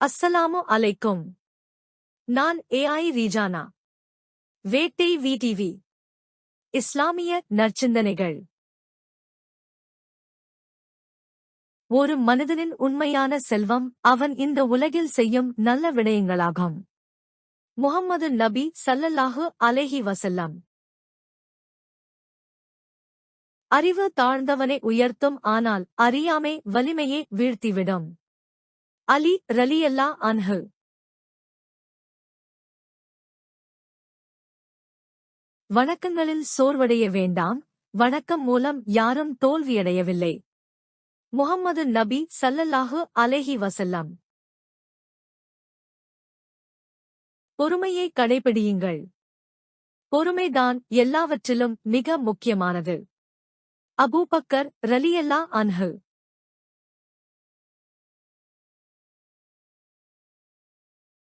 அஸ்ஸலாமு அலைக்கும். நான் ஏஐ ரீஜானா. வேட்டை விடிவி இஸ்லாமிய நற்சிந்தனைகள். ஒரு மனிதனின் உண்மையான செல்வம் அவன் இந்த உலகில் செய்யும் நல்ல விடயங்களாகும். முகம்மது நபி சல்லல்லாஹு அலைஹி வசல்லம் அறிவு தாழ்ந்தவனை உயர்த்தும் ஆனால் அறியாமை வலிமையை வீழ்த்திவிடும். அலி ரலியல்லா அன்ஹு. வணக்கங்களில் சோர்வடைய வேண்டாம். வணக்கம் மூலம் யாரும் தோல்வியடையவில்லை. முகம்மது நபி சல்லல்லாஹு அலேஹி வசல்லம் பொறுமையை கடைபிடியுங்கள். பொறுமைதான் எல்லாவற்றிலும் மிக முக்கியமானது. அபூபக்கர் ரலியல்லா அன்ஹு.